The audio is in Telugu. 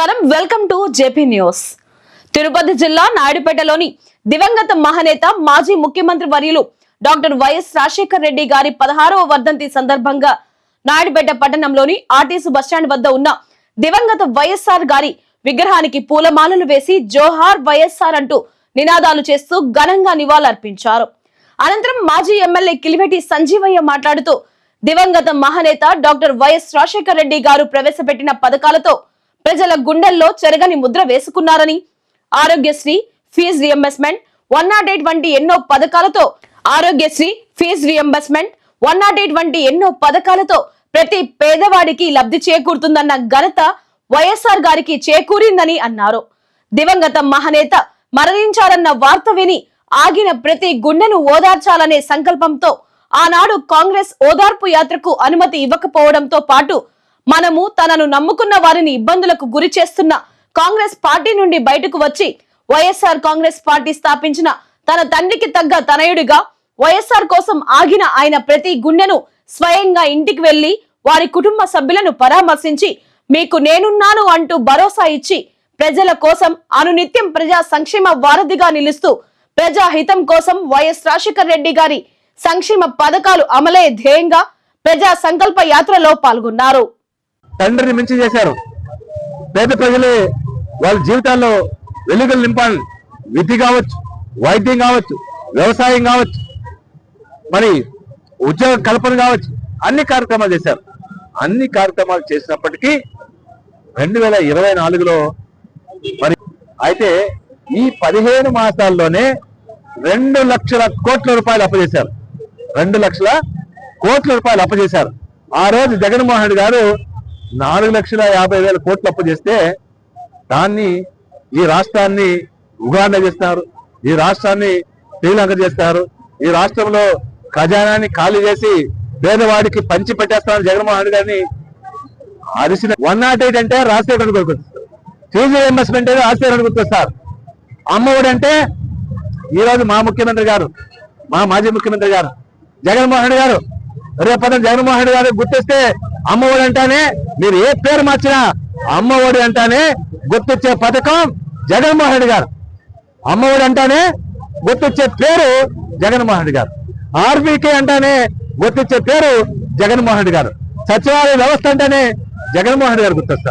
నమస్కారం. Welcome to JP news. Tirupati జిల్లా నాయుడుపేటలోని దివంగత మహనేత మాజీ ముఖ్యమంత్రి వర్యులు డాక్టర్ వైఎస్ రాజశేఖర్ రెడ్డి గారి పదహారవ వర్ధంతి సందర్భంగా నాయుడుపేట పట్టణంలోని ఆర్టీసీ బస్టాండ్ వద్ద ఉన్న దివంగత వైఎస్ఆర్ గారి విగ్రహానికి పూలమాలలు వేసి జోహార్ వైఎస్ఆర్ అంటూ నినాదాలు చేస్తూ ఘనంగా నివాళులర్పించారు. అనంతరం మాజీ ఎమ్మెల్యే కిలివెటి సంజీవయ్య మాట్లాడుతూ దివంగత మహనేత డాక్టర్ వైఎస్ రాజశేఖర్ రెడ్డి గారు ప్రవేశపెట్టిన పథకాలతో ప్రజల గుండెల్లో చెరగని ముద్ర వేసుకున్నారని Aarogyasri fee reimbursement one not eight వంటి ఎన్నో పథకాలతో Aarogyasri fee reimbursement one not eight వంటి ఎన్నో పథకాలతో ప్రతి పేదవాడికి లబ్ధి చేకూరుతుందన్న ఘనత వైఎస్ఆర్ గారికి చేకూరిందని అన్నారు. దివంగత మహనేత మరణించారన్న వార్త విని ఆగిన ప్రతి గుండెను ఓదార్చాలనే సంకల్పంతో ఆనాడు కాంగ్రెస్ ఓదార్పు యాత్రకు అనుమతి ఇవ్వకపోవడంతో పాటు మనము తనను నమ్ముకున్న వారిని ఇబ్బందులకు గురి చేస్తున్న కాంగ్రెస్ పార్టీ నుండి బయటకు వచ్చి వైఎస్ఆర్ కాంగ్రెస్ పార్టీ స్థాపించిన తన తండ్రికి తగ్గ తనయుడిగా వైఎస్ఆర్ కోసం ఆగిన ఆయన ప్రతి గుండెను స్వయంగా ఇంటికి వెళ్ళి వారి కుటుంబ సభ్యులను పరామర్శించి మీకు నేనున్నాను అంటూ భరోసా ఇచ్చి ప్రజల కోసం అనునిత్యం ప్రజా సంక్షేమ వారధిగా నిలుస్తూ ప్రజాహితం కోసం వైఎస్ రాజశేఖర్ రెడ్డి గారి సంక్షేమ పథకాలు అమలే ధ్యేయంగా ప్రజా సంకల్ప యాత్రలో పాల్గొన్నారు. తండ్రిని మించి చేశారు. పేద ప్రజలే వాళ్ళ జీవితాల్లో వెలుగులు నింపాలి. విధి కావచ్చు వైద్యం కావచ్చు వ్యవసాయం కావచ్చు మరి ఉద్యోగ కల్పన కావచ్చు అన్ని కార్యక్రమాలు చేశారు. అన్ని కార్యక్రమాలు చేసినప్పటికీ రెండు వేల ఇరవై నాలుగులో మరి అయితే ఈ పదిహేను మాసాల్లోనే రెండు లక్షల కోట్ల రూపాయలు అప్పచేశారు రెండు లక్షల కోట్ల రూపాయలు అప్పచేశారు ఆ రోజు జగన్మోహన్ రెడ్డి గారు నాలుగు లక్షల యాభై వేల కోట్లు అప్పు చేస్తే దాన్ని ఈ రాష్ట్రాన్ని ఉగాండ చేస్తారు ఈ రాష్ట్రాన్ని శ్రీలంక చేస్తారు ఈ రాష్ట్రంలో ఖజానాన్ని ఖాళీ చేసి పేదవాడికి పంచి పెట్టేస్తారని జగన్మోహన్ రెడ్డి గారిని అరిసిన వన్ నాట్ ఎయిట్ అంటే రాజశేఖర్ గుర్తొస్తారు ఫీజు ఇన్వెస్ట్మెంట్ అంటే రాజశేఖర్ గుర్తొస్తారు అమ్మఒడి అంటే ఈ రోజు మా ముఖ్యమంత్రి గారు మా మాజీ ముఖ్యమంత్రి గారు జగన్మోహన్ రెడ్డి గారు. రేపటి జగన్మోహన్ రెడ్డి గారు గుర్తిస్తే అమ్మఒడి అంటానే మీరు ఏ పేరు మార్చినా అమ్మఒడి అంటానే గుర్తొచ్చే పథకం జగన్మోహన్ రెడ్డి గారు. అమ్మఒడి అంటానే గుర్తొచ్చే పేరు జగన్మోహన్ రెడ్డి గారు. ఆర్బీకే అంటానే గుర్తొచ్చే పేరు జగన్మోహన్ రెడ్డి గారు. సచివాలయ వ్యవస్థ అంటేనే జగన్మోహన్ రెడ్డి గారు గుర్తొస్తారు.